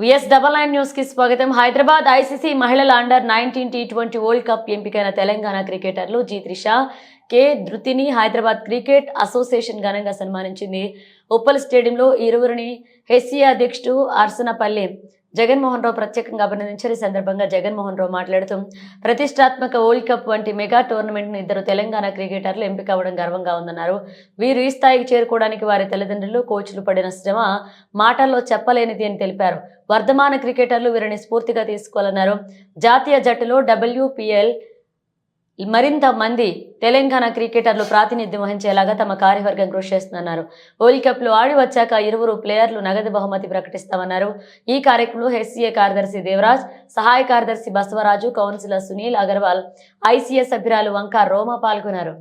VS double nine న్యూస్కి స్వాగతం. Hyderabad ICC మహిళల under nineteen T twenty world cup ఎంపికైన తెలంగాణ క్రికెటర్లు జీ త్రిష కే ధృతిని హైదరాబాద్ క్రికెట్ అసోసియేషన్ ఘనంగా సన్మానించింది. ఉప్పల్ స్టేడియంలో ఇరువురిని హెస్సీ అధ్యక్షుడు అర్సనపల్లి జగన్మోహన్ రావు ప్రత్యేకంగా అభినందించారు. ఈ సందర్భంగా జగన్మోహన్ రావు మాట్లాడుతూ ప్రతిష్టాత్మక వరల్డ్ కప్ వంటి మెగా టోర్నమెంట్ను ఇద్దరు తెలంగాణ క్రికెటర్లు ఎంపిక అవ్వడం గర్వంగా ఉందన్నారు. వీరు ఈ స్థాయికి చేరుకోవడానికి వారి తల్లిదండ్రులు కోచ్లు పడిన శ్రమ మాటల్లో చెప్పలేనిది అని తెలిపారు. వర్ధమాన క్రికెటర్లు వీరిని స్ఫూర్తిగా తీసుకోవాలన్నారు. జాతీయ జట్టులో డబ్ల్యూపీఎల్ మరింత మంది తెలంగాణ క్రికెటర్లు ప్రాతినిధ్యం వహించేలాగా తమ కార్యవర్గం కృషి చేస్తున్నారు వరల్డ్ కప్లో ఆడి వచ్చాక ఇరువురు ప్లేయర్లు నగదు బహుమతి ప్రకటిస్తామన్నారు. ఈ కార్యక్రమంలో హెచ్సీఏ కార్యదర్శి దేవరాజ్ సహాయ కార్యదర్శి బసవరాజు కౌన్సిలర్ సునీల్ అగర్వాల్ ఐసీఎస్ సభ్యురాలు వంకా రోమా పాల్గొన్నారు.